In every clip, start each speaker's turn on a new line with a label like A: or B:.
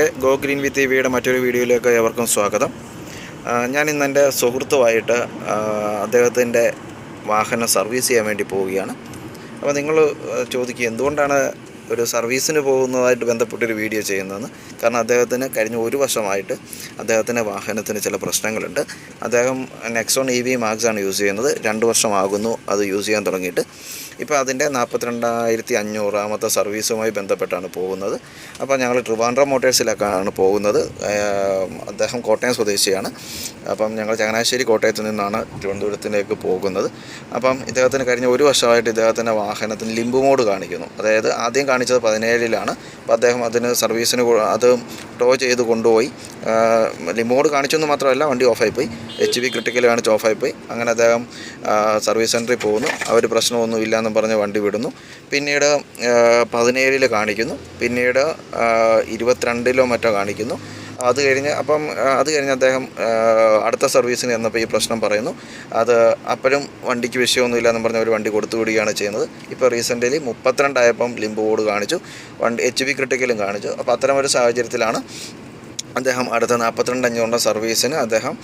A: കൂട്ടുകാരെ go green വിത്ത് വിയുടെ മറ്റൊരു വീഡിയോയിലേക്ക് ഏവർക്കും സ്വാഗതം. ഞാൻ ഇന്ന് എന്റെ സുഹൃത്തുമായിട്ട് അദ്ദേഹത്തിന്റെ വാഹനം സർവീസ് ചെയ്യാൻ വേണ്ടി പോവുകയാണ്. അപ്പോൾ നിങ്ങൾ ചോദിക്കുക എന്തുകൊണ്ടാണ് ഒരു സർവീസിന് പോകുന്നതായിട്ട് ബന്ധപ്പെട്ടൊരു വീഡിയോ ചെയ്യുന്നതെന്ന്? കാരണം അദ്ദേഹത്തിന് കഴിഞ്ഞ ഒരു വർഷമായിട്ട് അദ്ദേഹത്തിന്റെ വാഹനത്തിന് ചില പ്രശ്നങ്ങളുണ്ട്. അദ്ദേഹം നെക്സോൺ ഇ വി മാക്സാണ് യൂസ് ചെയ്യുന്നത്. രണ്ട് വർഷമാകുന്നു അത് യൂസ് ചെയ്യാൻ തുടങ്ങിയിട്ട്. ഇപ്പോൾ അതിന്റെ നാൽപ്പത്തിരണ്ടായിരത്തി അഞ്ഞൂറാമത്തെ സർവീസുമായി ബന്ധപ്പെട്ടാണ് പോകുന്നത്. അപ്പോൾ ഞങ്ങൾ ട്രിവാൻഡ്രം മോട്ടേഴ്സിലേക്കാണ് പോകുന്നത്. അദ്ദേഹം കോട്ടയം സ്വദേശിയാണ്. അപ്പം ഞങ്ങൾ ചങ്ങനാശ്ശേരി കോട്ടയത്ത് നിന്നാണ് തിരുവനന്തപുരത്തിലേക്ക് പോകുന്നത്. അപ്പം ഇദ്ദേഹത്തിന് കഴിഞ്ഞ ഒരു വർഷമായിട്ട് ഇദ്ദേഹത്തിന്റെ വാഹനത്തിന് ലിംബ് മോഡ് കാണിക്കുന്നു. അതായത് ആദ്യം കാണിച്ചത് പതിനേഴിലാണ്. അപ്പോൾ അദ്ദേഹം അതിന് സർവീസിന് അത് ടോ ചെയ്ത് കൊണ്ടുപോയി. ലിംബ് മോഡ് കാണിച്ചെന്ന് മാത്രമല്ല വണ്ടി ഓഫായി പോയി എച്ച് ബി ക്രിട്ടിക്കൽ കാണിച്ച് ഓഫായി പോയി അങ്ങനെ അദ്ദേഹം സർവീസ് സെന്ററിൽ പോകുന്നു. അവർ പ്രശ്നമൊന്നും ഇല്ലയെന്നും പറഞ്ഞ് വണ്ടി വിടുന്നു. പിന്നീട് പതിനേഴിൽ കാണിക്കുന്നു. പിന്നീട് ഇരുപത്തിരണ്ടിലോ മറ്റോ കാണിക്കുന്നു. അത് കഴിഞ്ഞ് അപ്പം അത് കഴിഞ്ഞ് അദ്ദേഹം അടുത്ത സർവീസിന് ചെന്നപ്പോൾ ഈ പ്രശ്നം പറയുന്നു. അത് അപ്പോഴും വണ്ടിക്ക് വിഷയമൊന്നുമില്ല എന്ന് പറഞ്ഞ ഒരു വണ്ടി കൊടുത്തു വിടുകയാണ് ചെയ്യുന്നത്. ഇപ്പോൾ റീസെന്റ്ലി മുപ്പത്തിരണ്ടായപ്പം ലിംബ് ബോർഡ് കാണിച്ചു. വണ്ടി എച്ച് ബി ക്രിട്ടിക്കലും കാണിച്ചു. അപ്പോൾ അത്തരം ഒരു സാഹചര്യത്തിലാണ് അദ്ദേഹം അടുത്ത നാൽപ്പത്തിരണ്ട് അഞ്ഞൂറിന്റെ സർവീസിന് അദ്ദേഹം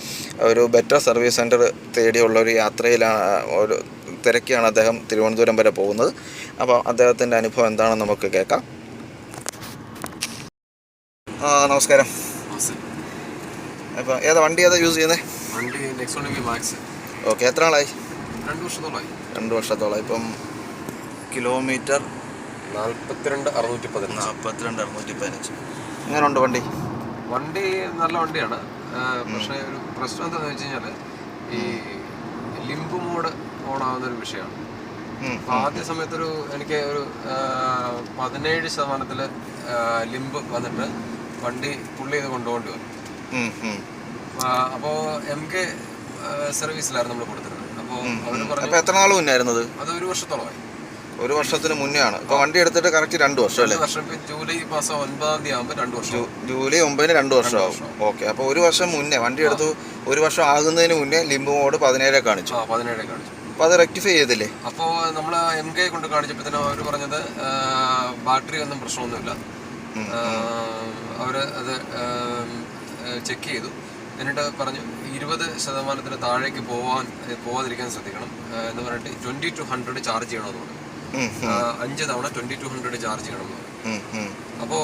A: ഒരു ബെറ്റർ സർവീസ് സെന്റർ തേടിയുള്ള ഒരു യാത്രയിലാണ് ഒരു തിരക്കിയാണ് അദ്ദേഹം തിരുവനന്തപുരം വരെ പോകുന്നത്. അപ്പോൾ അദ്ദേഹത്തിന്റെ അനുഭവം എന്താണെന്ന് നമുക്ക് കേൾക്കാം. നമസ്കാരം. അപ്പോൾ ഏതാ വണ്ടി ഏതാ യൂസ് ചെയ്യുന്നത്
B: വണ്ടി മാക്സ്
A: ഓക്കെ എത്ര ആളായി
B: രണ്ട് വർഷത്തോളമായി
A: രണ്ട് വർഷത്തോളം ഇപ്പം കിലോമീറ്റർ
B: നാൽപ്പത്തിരണ്ട് അറുന്നൂറ്റി പതിനഞ്ച്.
A: നാൽപ്പത്തിരണ്ട് അറുന്നൂറ്റി പതിനഞ്ച്. എങ്ങനെയുണ്ട് വണ്ടി?
B: വണ്ടി നല്ല വണ്ടിയാണ്. പക്ഷേ ഒരു പ്രശ്നം എന്താണെന്ന് വെച്ച് കഴിഞ്ഞാൽ ഈ ലിംബ് മോഡ് ഓൺ ആവുന്ന ഒരു വിഷയമാണ്. അപ്പൊ ആദ്യ സമയത്തൊരു എനിക്ക് ഒരു പതിനേഴ് ശതമാനത്തിൽ ലിംബ് വന്നിട്ട് വണ്ടി പുള്ളി ചെയ്ത് കൊണ്ടുപോകേണ്ടി വന്നു. അപ്പോൾ എം കെ സർവീസിലായിരുന്നു നമ്മൾ കൊടുത്തിരുന്നത്. അപ്പോൾ അവർ പറഞ്ഞു
A: എത്ര നാൾ മുന്നേ ആയിരുന്നത്
B: അത് ഒരു വർഷത്തോളമായി.
A: ഒരു വർഷത്തിന് മുന്നേ ആണ് ഇപ്പോൾ വണ്ടി എടുത്തിട്ട് കറക്റ്റ് രണ്ട് വർഷം അല്ലേ?
B: വർഷം. ജൂലൈ മാസം ഒൻപതാം തീയതി ആകുമ്പോൾ രണ്ട് വർഷം
A: ജൂലൈ ഒമ്പതിന് രണ്ട് ആകും ഓക്കെ. അപ്പൊ ഒരു വർഷം മുന്നേ വണ്ടി എടുത്തു ഒരു വർഷം ആകുന്നതിന് മുന്നേ ലിംബ് മോഡ് പതിനേഴേ കാണിച്ചു.
B: പതിനേഴ് കാണിച്ചു.
A: അപ്പോൾ അത് റെക്ടിഫൈ ചെയ്തില്ലേ
B: അപ്പോൾ നമ്മൾ എം കെ കൊണ്ട് കാണിച്ചപ്പോഴത്തേനും അവർ പറഞ്ഞത് ബാറ്ററി ഒന്നും പ്രശ്നമൊന്നുമില്ല. അവർ അത് ചെക്ക് ചെയ്തു. എന്നിട്ട് പറഞ്ഞു ഇരുപത് ശതമാനത്തിന് താഴേക്ക് പോവാൻ പോവാതിരിക്കാൻ ശ്രദ്ധിക്കണം എന്ന് പറഞ്ഞിട്ട് ട്വന്റി ടു ഹൺഡ്രഡ് ചാർജ് ചെയ്യണമെന്ന് പറഞ്ഞു. അഞ്ച് തവണ ട്വന്റി ടു ഹൺഡ്രഡ് ചാർജ് ചെയ്യണം പറഞ്ഞു.
A: ഉം,
B: അപ്പോൾ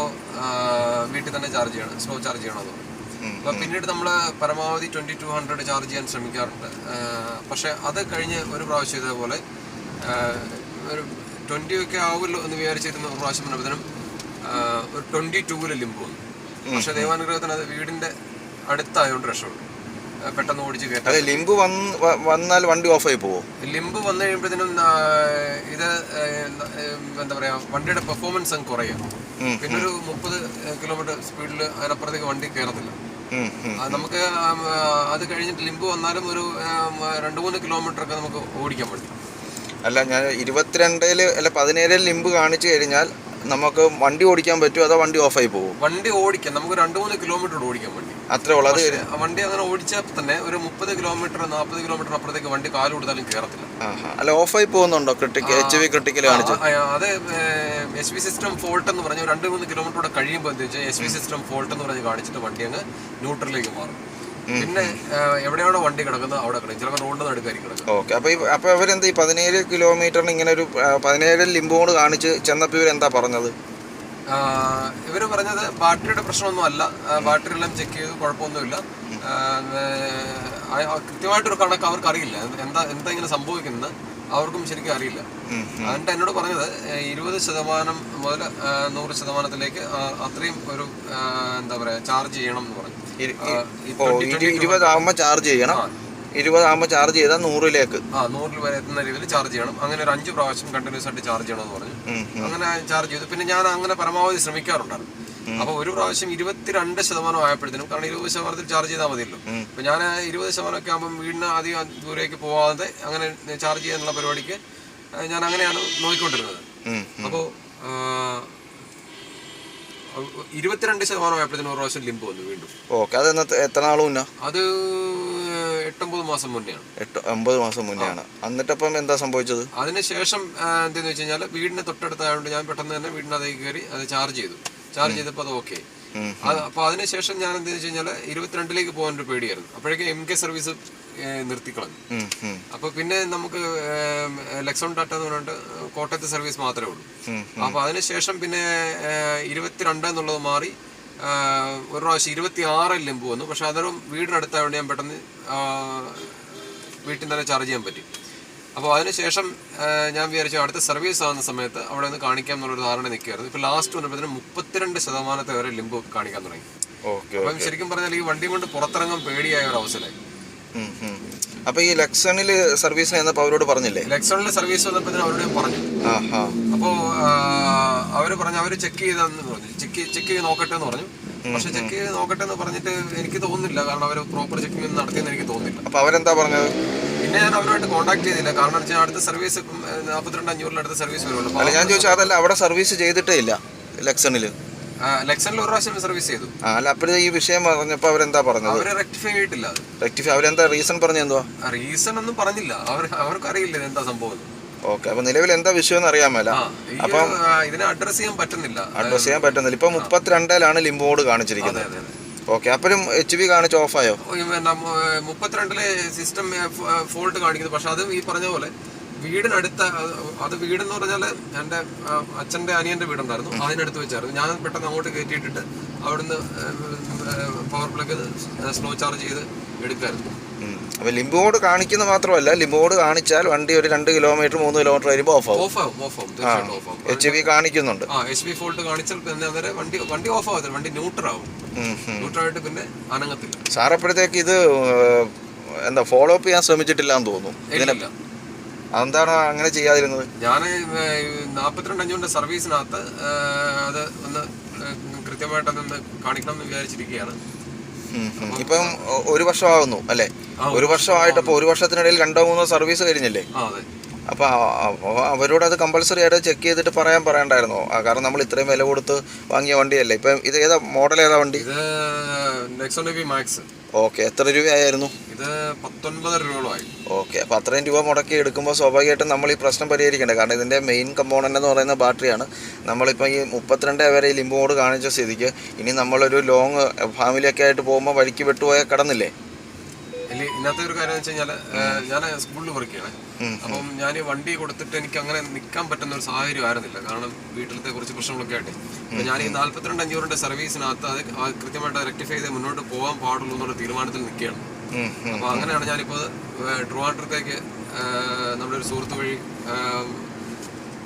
B: വീട്ടിൽ തന്നെ ചാർജ് ചെയ്യണം സ്ലോ ചാർജ് ചെയ്യണമെന്ന് പറഞ്ഞു.
A: ഉം.
B: പിന്നീട് നമ്മൾ പരമാവധി ട്വന്റി ടു ഹൺഡ്രഡ് ചാർജ് ചെയ്യാൻ ശ്രമിക്കാറുണ്ട്. പക്ഷെ അത് കഴിഞ്ഞ് ഒരു പ്രാവശ്യം ഇതേപോലെ ഒരു ട്വന്റി ഒക്കെ ആവുമല്ലോ എന്ന് വിചാരിച്ചിരുന്ന ഒരു പ്രാവശ്യം വന്നപ്പോഴത്തേനും ഒരു ട്വന്റി ടൂവിൽ ലിമ്പ് വന്നു. പക്ഷെ ദൈവാനുഗ്രഹത്തിന് അത് വീടിന്റെ അടുത്തായതുകൊണ്ട് രക്ഷപ്പെട്ടു. പെട്ടെന്ന് ഓടിച്ച് കയറ്റാൻ
A: അതെ ലിംബ് വന്നാൽ വണ്ടി ഓഫ് ആയി പോവോ?
B: ലിമ്പ് വന്നു കഴിയുമ്പോഴത്തേനും ഇത് എന്താ പറയാ വണ്ടിയുടെ പെർഫോമൻസ് അങ്ങ് കുറയും.
A: പിന്നൊരു
B: പിന്നെ ഒരു മുപ്പത് കിലോമീറ്റർ സ്പീഡിൽ അതിനപ്പുറത്തേക്ക് വണ്ടി കയറത്തില്ല. നമുക്ക് അത് കഴിഞ്ഞിട്ട് ലിമ്പ് വന്നാലും ഒരു രണ്ട് മൂന്ന് കിലോമീറ്റർ ഒക്കെ നമുക്ക് ഓടിക്കാൻ പറ്റും.
A: അല്ല ഞാൻ ഇരുപത്തിരണ്ടിൽ അല്ല പതിനേഴിൽ ലിംബ് കാണിച്ചു കഴിഞ്ഞാൽ നമുക്ക് വണ്ടി ഓടിക്കാൻ പറ്റുമോ അതോ വണ്ടി ഓഫായി പോകും
B: വണ്ടി ഓടിക്കാം. നമുക്ക് രണ്ട് മൂന്ന് കിലോമീറ്റർ ഓടിക്കാൻ വണ്ടി
A: അത്രേ ഉള്ളൂ. അത്
B: പക്ഷേ ആ വണ്ടി അങ്ങനെ ഓടിച്ചാൽ തന്നെ ഒരു മുപ്പത് കിലോമീറ്റർ നാൽപ്പത് കിലോമീറ്റർ അപ്പുറത്തേക്ക് വണ്ടി കാൽ കൊടുത്താലും കയറത്തില്ല.
A: അല്ല ഓഫായി പോകുന്നുണ്ടോ ക്രിട്ടിക്കൽ എച്ച് വി ക്രിട്ടിക്കൽ കാണിച്ചു?
B: അത് എസ് വി സിസ്റ്റം ഫോൾട്ട് എന്ന് പറഞ്ഞ രണ്ട് മൂന്ന് കിലോമീറ്റർ കൂടെ കഴിയുമ്പോൾ എന്താ വെച്ചാൽ എസ് വി സിസ്റ്റം ഫോൾട്ട് എന്ന് പറഞ്ഞ് കാണിച്ചിട്ട് വണ്ടി അങ്ങ് ന്യൂട്രലിലേക്ക് മാറും. പിന്നെ എവിടെയാണോ വണ്ടി കിടക്കുന്നത് അവിടെ കിടക്കും. ചിലപ്പോൾ റോഡിന് നടുക്കായിരിക്കും കിടക്കുക
A: ഓക്കെ അപ്പോൾ ഈ അപ്പോൾ ഇവരെന്താ ഈ പതിനേഴ് കിലോമീറ്ററിന് ഇങ്ങനെ ഒരു പതിനേഴ് ലിംബ് കൊണ്ട് കാണിച്ച് ചെന്നപ്പോൾ ഇവരെന്താ പറഞ്ഞത്?
B: ഇവർ പറഞ്ഞത് ബാറ്ററിയുടെ പ്രശ്നമൊന്നും അല്ല. ബാറ്ററി എല്ലാം ചെക്ക് ചെയ്തു കുഴപ്പമൊന്നുമില്ല. കൃത്യമായിട്ടൊരു കണക്ക് അവർക്ക് അറിയില്ല എന്താ എന്താ ഇങ്ങനെ സംഭവിക്കുന്നത് അവർക്കും ശരിക്കും അറിയില്ല. എന്നിട്ട് എന്നോട് പറഞ്ഞത് ഇരുപത് ശതമാനം മുതൽ നൂറ് ശതമാനത്തിലേക്ക് അത്രയും ഒരു എന്താ പറയാ ചാർജ് ചെയ്യണം എന്ന് പറഞ്ഞു.
A: ഇരു-
B: ആ, ഈ
A: ഇപ്പോൾ
B: 20, 22
A: ഇരുപതാകുമ്പോൾ ചാർജ് ചെയ്യണം. ഇരുപതാകുമ്പോൾ ചാർജ് ചെയ്താൽ നൂറിലേക്ക്.
B: ആ നൂറിൽ വരെ എത്തുന്ന രീതിയിൽ ചാർജ് ചെയ്യണം. അങ്ങനെ ഒരു അഞ്ച് പ്രാവശ്യം കണ്ടിന്യൂസ് ആയിട്ട് ചാർജ് ചെയ്യണം എന്ന്
A: പറഞ്ഞു.
B: അങ്ങനെ ചാർജ് ചെയ്തു. പിന്നെ ഞാൻ അങ്ങനെ പരമാവധി ശ്രമിക്കാറുണ്ടായിരുന്നു. അപ്പൊ ഒരു പ്രാവശ്യം ഇരുപത്തിരണ്ട് ശതമാനം ആയപ്പോഴത്തേനും കാരണം ഇരുപത് ശതമാനത്തിൽ ചാർജ് ചെയ്താൽ മതിയല്ലോ. അപ്പൊ ഞാൻ ഇരുപത് ശതമാനം ഒക്കെ ആകുമ്പോൾ വീടിന് അധികം ദൂരേക്ക് പോവാതെ അങ്ങനെ ചാർജ് ചെയ്യാനുള്ള പരിപാടിക്ക് ഞാൻ അങ്ങനെയാണ് നോക്കിക്കൊണ്ടിരുന്നത്.
A: അപ്പോ
B: അപ്പോൾ ഇരുപത്തിരണ്ട് ശതമാനം ആയപ്പോഴത്തേനും ഒരു പ്രാവശ്യം ലിമ്പ് വന്നു വീണ്ടും.
A: ഓക്കെ അത് എന്നത്തെ എത്ര നാൾ മുന്നേ?
B: അത് എട്ടൊമ്പത് മാസം മുന്നെയാണ്.
A: എട്ട് ഒമ്പത് മാസം മുന്നെയാണ്. എന്നിട്ടപ്പം എന്താ സംഭവിച്ചത്?
B: അതിനുശേഷം ആ, എന്തെന്ന് വെച്ച് കഴിഞ്ഞാൽ വീടിന് തൊട്ടടുത്തായതുകൊണ്ട് ഞാൻ പെട്ടെന്ന് തന്നെ വീടിനകത്തേക്ക് കയറി അത് ചാർജ് ചെയ്തു. ചാർജ് ചെയ്തപ്പോൾ അത് ഓക്കെ.
A: ഉം.
B: അത് അപ്പോൾ അതിനുശേഷം ഞാൻ എന്ത് വെച്ച് കഴിഞ്ഞാൽ ഇരുപത്തിരണ്ടിലേക്ക് പോകാൻ ഒരു പേടിയായിരുന്നു. അപ്പോഴേക്കും എം കെ സർവീസ് നിർത്തിക്കളഞ്ഞു. അപ്പോൾ പിന്നെ നമുക്ക് ഏം, ഡാറ്റ ടാറ്റ എന്ന് പറഞ്ഞിട്ട് കോട്ടയത്തെ സർവീസ് മാത്രമേ ഉള്ളൂ. അപ്പൊ അതിനുശേഷം പിന്നെ ഇരുപത്തിരണ്ട് എന്നുള്ളത് മാറി ഒരു പ്രാവശ്യം ഇരുപത്തി ആറിൽ ലിമ്പ് വന്നു. പക്ഷെ അതൊരു വീടിനടുത്തായതുകൊണ്ട് ഞാൻ പെട്ടെന്ന് വീട്ടിൽ തന്നെ ചാർജ് ചെയ്യാൻ പറ്റി. അപ്പോൾ അതിനുശേഷം ഞാൻ വിചാരിച്ചു അടുത്ത സർവീസ് ആകുന്ന സമയത്ത് അവിടെ ഒന്ന് കാണിക്കാം എന്നുള്ളൊരു ധാരണ നിൽക്കുകയായിരുന്നു. ഇപ്പോൾ ലാസ്റ്റ് വന്നപ്പോഴത്തേന് മുപ്പത്തിരണ്ട് ശതമാനത്തെ വരെ ലിമ്പ് കാണിക്കാൻ തുടങ്ങി.
A: ഓക്കെ
B: അപ്പം ശരിക്കും പറഞ്ഞാൽ ഈ വണ്ടി കൊണ്ട് പുറത്തിറങ്ങാൻ പേടിയായ ഒരു അവസരമായി.
A: അപ്പൊ ഈ ലക്സണിൽ സർവീസിന് എന്നപ്പോ അവരോട് പറഞ്ഞില്ലേ?
B: ലക്സണിൽ സർവീസ് അവരോട് പറഞ്ഞു. അപ്പൊ അവർ പറഞ്ഞു അവർ ചെക്ക് ചെയ്തെന്ന് പറഞ്ഞു. ചെക്ക് ചെക്ക് ചെയ്ത് നോക്കട്ടെ എന്ന് പറഞ്ഞു. പക്ഷെ ചെക്ക് ചെയ്ത് നോക്കട്ടെ എന്ന് പറഞ്ഞിട്ട് എനിക്ക് തോന്നുന്നില്ല. കാരണം അവർ പ്രോപ്പർ ചെക്കിംഗ് നടത്തിയെന്ന് എനിക്ക് തോന്നുന്നില്ല.
A: അപ്പൊ അവരെന്താ പറഞ്ഞത്?
B: പിന്നെ ഞാൻ അവരുമായിട്ട് കോൺടാക്ട് ചെയ്തില്ല. കാരണം വെച്ചാൽ അടുത്ത സർവീസ് നാൽപ്പത്തിരണ്ട് അഞ്ഞൂറിൽ അടുത്ത സർവീസ് വരുള്ളൂ.
A: അല്ല ഞാൻ ചോദിച്ചാൽ അതല്ല അവിടെ സർവീസ് ചെയ്തിട്ടേ ഇല്ല ലക്സണിൽ
B: ലെക്സണിൽ ഒരു പ്രാവശ്യം സർവീസ് ചെയ്തു.
A: അല്ല ഈ വിഷയം അവരെന്താ പറഞ്ഞത്?
B: അവർ റെക്ടിഫൈ ചെയ്തിട്ടില്ല അത്.
A: റെക്ടിഫൈ അവരെന്താ റീസൺ പറഞ്ഞ എന്തുവാ
B: റീസൺ ഒന്നും പറഞ്ഞില്ല. അവർ അവർക്ക് അറിയില്ല എന്താ സംഭവം എന്ന്.
A: ഓക്കെ അപ്പൊ നിലവിൽ എന്താ വിഷയം എന്ന് അറിയാൻ മേല
B: ഇതിനെ അഡ്രസ് ചെയ്യാൻ പറ്റുന്നില്ല.
A: അഡ്രസ് ചെയ്യാൻ പറ്റുന്നില്ല. ഇപ്പൊ മുപ്പത്തിരണ്ടിലാണ് ലിംബോർഡ് കാണിച്ചിരിക്കുന്നത്. ഓക്കെ അപ്പോഴും എച്ച് ബി കാണിച്ച് ഓഫായോ
B: മുപ്പത്തിരണ്ടിലെ സിസ്റ്റം ഫോൾട്ട് കാണിക്കുന്നു. പക്ഷെ അത് ഈ പറഞ്ഞ പോലെ വീടിനടുത്ത അത് വീടെന്ന് പറഞ്ഞാൽ എന്റെ അച്ഛന്റെ അച്ഛന്റെ അനിയന്റെ വീടുണ്ടായിരുന്നു. അതിനടുത്ത് വെച്ചായിരുന്നു. ഞാൻ പെട്ടെന്ന് അങ്ങോട്ട് കയറ്റിയിട്ടിട്ട് അവിടുന്ന് പവർ പ്ലഗ് സ്ലോ ചാർജ് ചെയ്ത് എടുക്കായിരുന്നു.
A: അപ്പൊ അപ്പൊ ലിംബോർഡ് കാണിക്കുന്ന മാത്രമല്ല ലിംബോഡ് കാണിച്ചാൽ വണ്ടി ഒരു രണ്ട് കിലോമീറ്റർ മൂന്ന് കിലോമീറ്റർ വരുമ്പോൾ ഓഫ് ആവും.
B: ഓഫ് ആവും ഓഫ് ആവും
A: എച്ച് ബി കാണിക്കുന്നുണ്ട്.
B: ആ എച്ച് ബി ഫോൾട്ട് കാണിച്ചാൽ പിന്നെ അന്നേരം വണ്ടി വണ്ടി ഓഫ് ആവത്തില്ല വണ്ടി ന്യൂട്രൽ ആവും. ന്യൂട്രലായിട്ട് പിന്നെ അനങ്ങത്തില്ല.
A: സാറപ്പോഴത്തേക്ക് ഇത് എന്താ ഫോളോ അപ്പ് ചെയ്യാൻ ശ്രമിച്ചിട്ടില്ല എന്ന് തോന്നുന്നു അതെന്താണ് അങ്ങനെ ചെയ്യാതിരുന്നത്?
B: ഞാൻ നാൽപ്പത്തിരണ്ട് അഞ്ഞൂറിന്റെ സർവീസിനകത്ത് അത് ഒന്ന് കൃത്യമായിട്ടൊന്ന് കൃത്യമായിട്ട് അതൊന്ന് കാണിക്കണം എന്ന് വിചാരിച്ചിരിക്കുകയാണ്.
A: ഇപ്പം ഒരു വർഷമാകുന്നു അല്ലേ? ഒരു വർഷമായിട്ട് അപ്പോൾ ഒരു വർഷത്തിനിടയിൽ രണ്ടോ മൂന്നോ സർവീസ് കഴിഞ്ഞില്ലേ? അപ്പൊ അവരോട് അത് കമ്പൽസറി ആയിട്ട് ചെക്ക് ചെയ്തിട്ട് പറയാൻ പറയണ്ടായിരുന്നോ? കാരണം നമ്മൾ ഇത്രയും വില കൊടുത്ത് വാങ്ങിയ വണ്ടിയല്ലേ? ഇപ്പം ഇത് ഏതാ മോഡൽ ഏതാ വണ്ടി?
B: മാക്സ്
A: ഓക്കെ എത്ര രൂപയായിരുന്നു?
B: ഇത് പത്തൊൻപത് രൂപയോളമായി.
A: ഓക്കെ അപ്പോൾ അത്രയും രൂപ മുടക്കി എടുക്കുമ്പോൾ സ്വാഭാവികമായിട്ടും നമ്മൾ ഈ പ്രശ്നം പരിഹരിക്കേണ്ടത് കാരണം ഇതിന്റെ മെയിൻ കമ്പോണന്റ് എന്ന് പറയുന്ന ബാറ്ററിയാണ് നമ്മളിപ്പോൾ ഈ മുപ്പത്തിരണ്ട് വരെ ലിമ്പ് മോഡ് കാണിച്ച സ്ഥിതിക്ക് ഇനി നമ്മളൊരു ലോങ് ഫാമിലിയൊക്കെ ആയിട്ട് പോകുമ്പോൾ വഴിക്ക് വിട്ടുപോയാൽ കടന്നില്ലേ?
B: ഇല്ല ഇന്നത്തെ ഒരു കാര്യം വെച്ച് കഴിഞ്ഞാൽ ഞാൻ സ്കൂളിൽ വർക്ക് ചെയ്യണേ. അപ്പം ഞാൻ വണ്ടി കൊടുത്തിട്ട് എനിക്ക് അങ്ങനെ നിൽക്കാൻ പറ്റുന്ന ഒരു സാഹചര്യം ആയിരുന്നില്ല. കാരണം വീട്ടിലത്തെ കുറച്ച് പ്രശ്നങ്ങളൊക്കെ ആയിട്ട്. അപ്പം ഞാൻ ഈ നാല്പത്തിരണ്ട് അഞ്ഞൂറിന്റെ സർവീസിനകത്ത് അത് കൃത്യമായിട്ട് റെക്ടിഫൈ ചെയ്ത് മുന്നോട്ട് പോകാൻ പാടുള്ളൂ എന്നുള്ള തീരുമാനത്തിൽ നിൽക്കുകയാണ്. അപ്പൊ അങ്ങനെയാണ് ഞാനിപ്പോൾ ട്രിവാൻഡ്രത്തേക്ക് നമ്മുടെ ഒരു സുഹൃത്ത് വഴി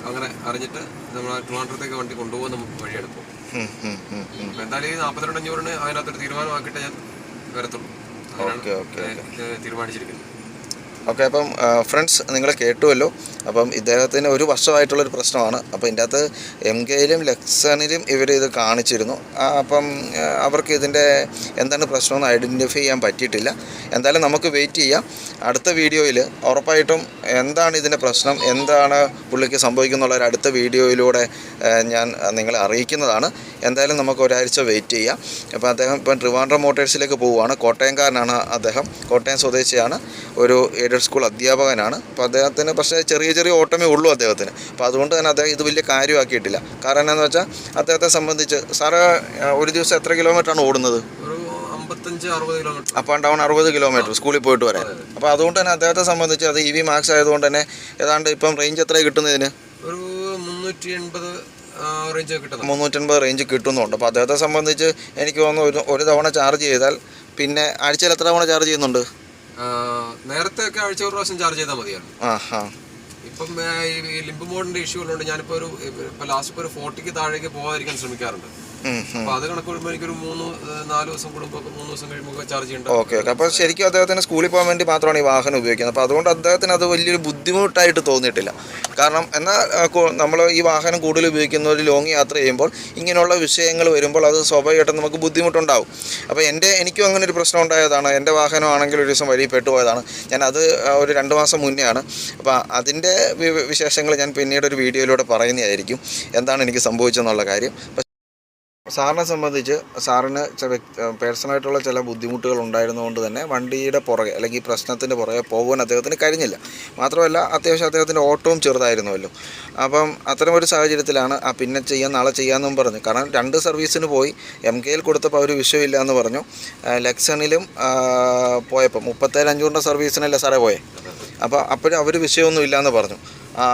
B: അങ്ങനെ അറിഞ്ഞിട്ട് നമ്മൾ ട്രിവാൻഡ്രത്തേക്ക് വണ്ടി
A: കൊണ്ടുപോകാൻ നമുക്ക്
B: വഴിയെടുക്കും എന്തായാലും ഈ നാൽപ്പത്തിരണ്ട് അഞ്ഞൂറിന് അതിനകത്തൊരു തീരുമാനമാക്കിയിട്ട് ഞാൻ വരത്തുള്ളൂ.
A: ഓക്കെ ഓക്കെ
B: തീരുമാനിച്ചിരിക്കുന്നത്
A: ഓക്കെ. അപ്പം ഫ്രണ്ട്സ് നിങ്ങൾ കേട്ടുവല്ലോ. അപ്പം ഇദ്ദേഹത്തിന് ഒരു വർഷമായിട്ടുള്ളൊരു പ്രശ്നമാണ്. അപ്പോൾ ഇതിന്റെ അകത്ത് എം കെയിലും ലെക്സണിലും ഇവർ ഇത് കാണിച്ചിരുന്നു. അപ്പം അവർക്ക് ഇതിന്റെ എന്താണ് പ്രശ്നമെന്ന് ഐഡന്റിഫൈ ചെയ്യാൻ പറ്റിയിട്ടില്ല. എന്തായാലും നമുക്ക് വെയിറ്റ് ചെയ്യാം. അടുത്ത വീഡിയോയിൽ ഉറപ്പായിട്ടും എന്താണ് ഇതിന്റെ പ്രശ്നം എന്താണ് പുള്ളിക്ക് സംഭവിക്കുന്നുള്ള ഒരു അടുത്ത വീഡിയോയിലൂടെ ഞാൻ നിങ്ങളെ അറിയിക്കുന്നതാണ്. എന്തായാലും നമുക്ക് ഒരാഴ്ച വെയിറ്റ് ചെയ്യാം. അപ്പോൾ അദ്ദേഹം ഇപ്പം ട്രിവാൻഡ്രം മോട്ടേഴ്സിലേക്ക് പോവുകയാണ്. കോട്ടയംകാരനാണ് അദ്ദേഹം. കോട്ടയം സ്വദേശിയാണ്. ഒരു എയ്ഡഡ് സ്കൂൾ അധ്യാപകനാണ്. അപ്പോൾ അദ്ദേഹത്തിന് പക്ഷേ ചെറിയ ചെറിയ ഓട്ടമേ ഉള്ളൂ അദ്ദേഹത്തിന്. അപ്പോൾ അതുകൊണ്ട് തന്നെ അദ്ദേഹം ഇത് വലിയ കാര്യമാക്കിയിട്ടില്ല. കാരണം എന്താണെന്ന് വെച്ചാൽ അദ്ദേഹത്തെ സംബന്ധിച്ച് സാറ് ഒരു ദിവസം എത്ര കിലോമീറ്ററാണ് ഓടുന്നത്? അപ്പ് ആൻഡ് ഡൗൺ അറുപത് കിലോമീറ്റർ സ്കൂളിൽ പോയിട്ട് വരാൻ അപ്പോൾ അതുകൊണ്ട് തന്നെ അദ്ദേഹത്തെ സംബന്ധിച്ച് അത് ഇ വി മാക്സ് ആയതുകൊണ്ട് തന്നെ ഏതാണ്ട് ഇപ്പം റേഞ്ച് എത്ര കിട്ടുന്നതിന്?
B: ഒരു മുന്നൂറ്റി എൺപത് റേഞ്ച് കിട്ടുന്നത്
A: മുന്നൂറ്റൻപത് റേഞ്ച് കിട്ടുന്നുണ്ട്. അപ്പോൾ അദ്ദേഹത്തെ സംബന്ധിച്ച് എനിക്ക് തോന്നുന്നു ഒരു ഒരു തവണ ചാർജ് ചെയ്താൽ പിന്നെ ആഴ്ചയിൽ എത്ര തവണ ചാർജ് ചെയ്യുന്നുണ്ട്?
B: നേരത്തെ ഒക്കെ ആഴ്ച ഒരു പ്രാവശ്യം ചാർജ് ചെയ്താൽ മതിയാണ്
A: ആ ഹാ
B: ഇപ്പം ഈ ലിംബ് ബോർഡിന്റെ ഇഷ്യൂ ഉള്ളതുകൊണ്ട് ഞാനിപ്പോൾ ഒരു ഇപ്പൊ ലാസ്റ്റ് ഇപ്പോൾ ഒരു ഫോർട്ടിക്ക് താഴേക്ക് പോകാതിരിക്കാൻ ശ്രമിക്കാറുണ്ട്. അപ്പൊ അത് കണക്ക് വരുമ്പോൾ എനിക്കൊരു മൂന്ന് നാല് ദിവസം കൂടുമ്പോൾ മൂന്ന് ദിവസം കഴിയുമ്പോൾ ചാർജ് ചെയ്യേണ്ട.
A: Okay okay. അപ്പോൾ ശരിക്കും അദ്ദേഹത്തിന് സ്കൂളിൽ പോകാൻ വേണ്ടി മാത്രമാണ് ഈ വാഹനം ഉപയോഗിക്കുന്നത്. അപ്പോൾ അതുകൊണ്ട് അദ്ദേഹത്തിന് അത് വലിയൊരു ബുദ്ധിമുട്ടായിട്ട് തോന്നിയിട്ടില്ല. കാരണം എന്നാൽ നമ്മൾ ഈ വാഹനം കൂടുതൽ ഉപയോഗിക്കുന്ന ഒരു ലോങ് യാത്ര ചെയ്യുമ്പോൾ ഇങ്ങനെയുള്ള വിഷയങ്ങൾ വരുമ്പോൾ അത് സ്വാഭാവികമായിട്ടും നമുക്ക് ബുദ്ധിമുട്ടുണ്ടാവും. അപ്പോൾ എന്റെ എനിക്കും അങ്ങനെ ഒരു പ്രശ്നം ഉണ്ടായതാണ്. എന്റെ വാഹനമാണെങ്കിൽ ഒരു ദിവസം വഴി പെട്ടുപോയതാണ്. ഞാൻ അത് ഒരു രണ്ട് മാസം മുന്നെയാണ്. അപ്പോൾ അതിന്റെ വിശേഷങ്ങൾ ഞാൻ പിന്നീട് ഒരു വീഡിയോയിലൂടെ പറയുന്നതായിരിക്കും. എന്താണ് എനിക്ക് സംഭവിച്ചതെന്നുള്ള കാര്യം. സാറിനെ സംബന്ധിച്ച് സാറിന് പേഴ്സണലായിട്ടുള്ള ചില ബുദ്ധിമുട്ടുകൾ ഉണ്ടായിരുന്നതുകൊണ്ട് തന്നെ വണ്ടിയുടെ പുറകെ അല്ലെങ്കിൽ പ്രശ്നത്തിന്റെ പുറകെ പോകുവാൻ അദ്ദേഹത്തിന് കഴിഞ്ഞില്ല. മാത്രമല്ല അത്യാവശ്യം അദ്ദേഹത്തിന്റെ ഓട്ടവും ചെറുതായിരുന്നുവല്ലോ. അപ്പം അത്തരമൊരു സാഹചര്യത്തിലാണ് ആ പിന്നെ ചെയ്യാൻ നാളെ ചെയ്യാമെന്നും പറഞ്ഞു. കാരണം രണ്ട് സർവീസിന് പോയി എം കെയിൽ കൊടുത്തപ്പോൾ അവർ വിഷയമില്ല എന്ന് പറഞ്ഞു ലെക്സണിലും പോയപ്പോൾ മുപ്പത്തേഴ് അഞ്ഞൂറിന്റെ സർവീസിനല്ലേ സാറേ പോയേ? അപ്പോൾ അപ്പോഴും അവർ വിഷയമൊന്നും എന്ന് പറഞ്ഞു ആ,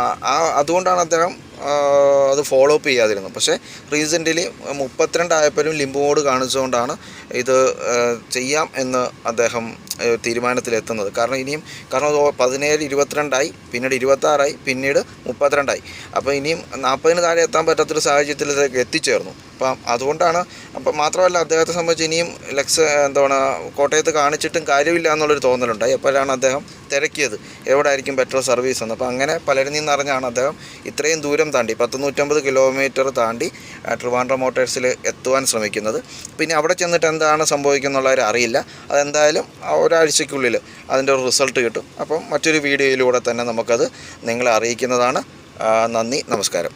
A: അതുകൊണ്ടാണ് അദ്ദേഹം അത് ഫോളോ അപ്പ് ചെയ്യാതിരുന്നു. പക്ഷേ റീസെന്റ്ലി മുപ്പത്തിരണ്ടായപ്പോഴും ലിംബ് മോഡ് കാണിച്ചുകൊണ്ടാണ് ഇത് ചെയ്യാം എന്ന് അദ്ദേഹം തീരുമാനത്തിലെത്തുന്നത്. കാരണം ഇനിയും കാരണം പതിനേഴ് ഇരുപത്തിരണ്ടായി പിന്നീട് ഇരുപത്താറായി പിന്നീട് മുപ്പത്തിരണ്ടായി. അപ്പോൾ ഇനിയും നാൽപ്പതിന് താഴെ എത്താൻ പറ്റാത്തൊരു സാഹചര്യത്തിലേക്ക് എത്തിച്ചേർന്നു. അപ്പം അതുകൊണ്ടാണ് അപ്പം മാത്രമല്ല അദ്ദേഹത്തെ സംബന്ധിച്ച് ഇനിയും ലക്സ് എന്താണ് കോട്ടയത്ത് കാണിച്ചിട്ടും കാര്യമില്ല എന്നുള്ളൊരു തോന്നലുണ്ടായി. അപ്പോഴാണ് അദ്ദേഹം തിരക്കിയത്. എവിടെ ആയിരിക്കും ബെറ്റർ സർവീസ് എന്ന്. അപ്പോൾ അങ്ങനെ പലരിൽ നിന്നറിഞ്ഞാണ് അദ്ദേഹം ഇത്രയും ദൂരം താണ്ടി പത്ത് നൂറ്റമ്പത് കിലോമീറ്റർ താണ്ടി ട്രിവാൻഡ്ര മോട്ടേഴ്സിൽ എത്തുവാൻ ശ്രമിക്കുന്നത്. പിന്നെ അവിടെ ചെന്നിട്ട് എന്താണ് സംഭവിക്കുന്നുള്ളവർ അറിയില്ല. അതെന്തായാലും ഒരാഴ്ചയ്ക്കുള്ളിൽ അതിന്റെ ഒരു റിസൾട്ട് കിട്ടും. അപ്പം മറ്റൊരു വീഡിയോയിലൂടെ തന്നെ നമുക്കത് നിങ്ങളെ അറിയിക്കുന്നതാണ്. നന്ദി നമസ്കാരം.